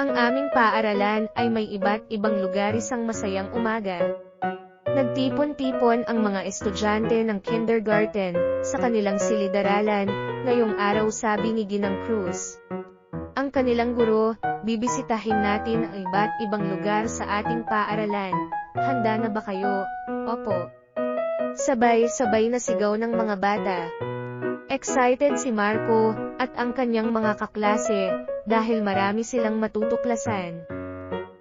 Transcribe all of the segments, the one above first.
Ang aming paaralan ay may iba't ibang lugar isang masayang umaga. Nagtipon-tipon ang mga estudyante ng kindergarten sa kanilang silid-aralan, ngayong araw sabi ni Ginang Cruz. Ang kanilang guro, bibisitahin natin ang iba't ibang lugar sa ating paaralan. Handa na ba kayo? Opo. Sabay-sabay na sigaw ng mga bata. Excited si Marco at ang kanyang mga kaklase dahil marami silang matutuklasan.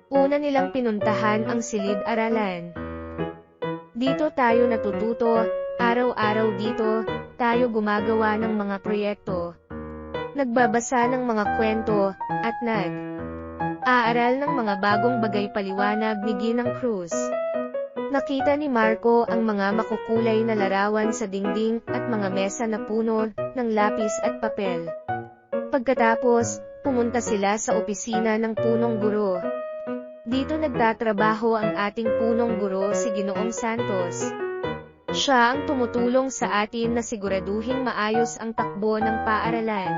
Una nilang pinuntahan ang silid-aralan. Dito tayo natututo, araw-araw dito, tayo gumagawa ng mga proyekto. Nagbabasa ng mga kwento, at nag aaral ng mga bagong bagay paliwanag ni Ginang Cruz. Nakita ni Marco ang mga makukulay na larawan sa dingding at mga mesa na puno ng lapis at papel. Pagkatapos, pumunta sila sa opisina ng punong guro. Dito nagtatrabaho ang ating punong guro si Ginoong Santos. Siya ang tumutulong sa atin na siguraduhing maayos ang takbo ng paaralan.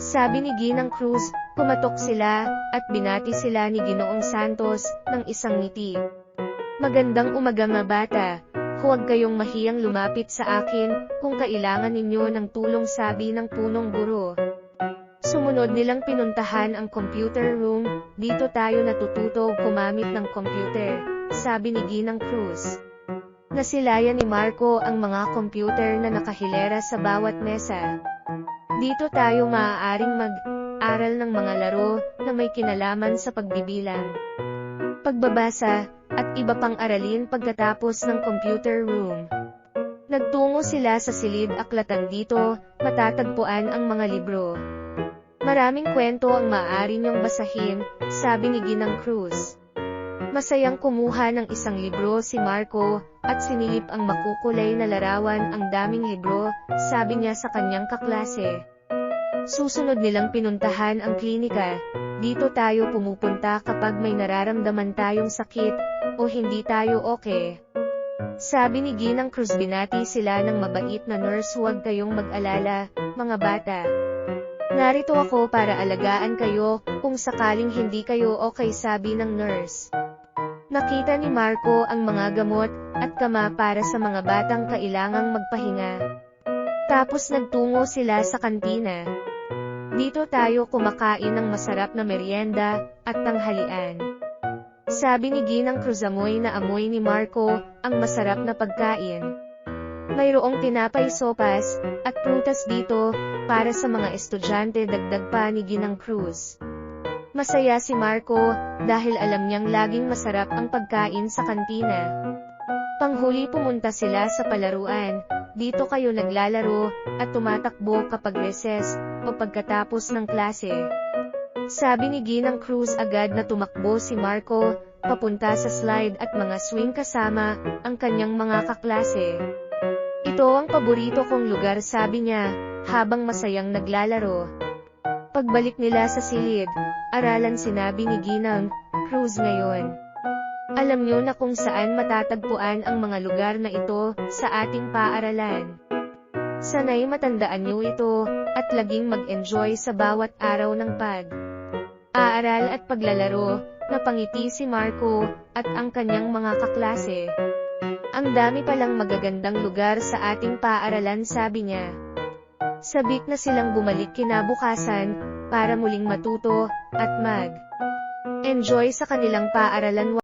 Sabi ni Ginang Cruz, kumatok sila, at binati sila ni Ginoong Santos, ng isang ngiti. Magandang umaga mga bata, huwag kayong mahiyang lumapit sa akin, kung kailangan ninyo ng tulong sabi ng punong guro. Sumunod nilang pinuntahan ang computer room, dito tayo natututo gumamit ng computer, sabi ni Ginang Cruz. Nasilayan ni Marco ang mga computer na nakahilera sa bawat mesa. Dito tayo maaaring mag-aral ng mga laro na may kinalaman sa pagbibilang, pagbabasa, at iba pang aralin pagkatapos ng computer room. Nagtungo sila sa silid aklatan dito, matatagpuan ang mga libro. Maraming kwento ang maaari niyong basahin, sabi ni Ginang Cruz. Masayang kumuha ng isang libro si Marco, at sinilip ang makukulay na larawan ang daming libro, sabi niya sa kanyang kaklase. Susunod nilang pinuntahan ang klinika, dito tayo pumupunta kapag may nararamdaman tayong sakit, o hindi tayo okay. Sabi ni Ginang Cruz binati sila ng mabait na nurse huwag kayong mag-alala, mga bata. Narito ako para alagaan kayo, kung sakaling hindi kayo okay sabi ng nurse. Nakita ni Marco ang mga gamot at kama para sa mga batang kailangang magpahinga. Tapos nagtungo sila sa kantina. Dito tayo kumakain ng masarap na merienda at tanghalian. Sabi ni Ginang Cruz amoy na amoy ni Marco ang masarap na pagkain. Mayroong tinapay sopas at prutas dito para sa mga estudyante dagdag pa ni Ginang Cruz. Masaya si Marco dahil alam niyang laging masarap ang pagkain sa kantina. Panghuli pumunta sila sa palaruan, dito kayo naglalaro at tumatakbo kapag recess o pagkatapos ng klase. Sabi ni Ginang Cruz agad na tumakbo si Marco, papunta sa slide at mga swing kasama ang kanyang mga kaklase. Ito ang paborito kong lugar sabi niya, habang masayang naglalaro. Pagbalik nila sa silid, aralan sinabi ni Ginang Cruz ngayon. Alam niyo na kung saan matatagpuan ang mga lugar na ito sa ating paaralan. Sana'y matandaan niyo ito, at laging mag-enjoy sa bawat araw ng pag aaral at paglalaro, napangiti si Marco, at ang kanyang mga kaklase. Ang dami palang magagandang lugar sa ating paaralan sabi niya. Sabik na silang bumalik kinabukasan, para muling matuto, at mag enjoy sa kanilang paaralan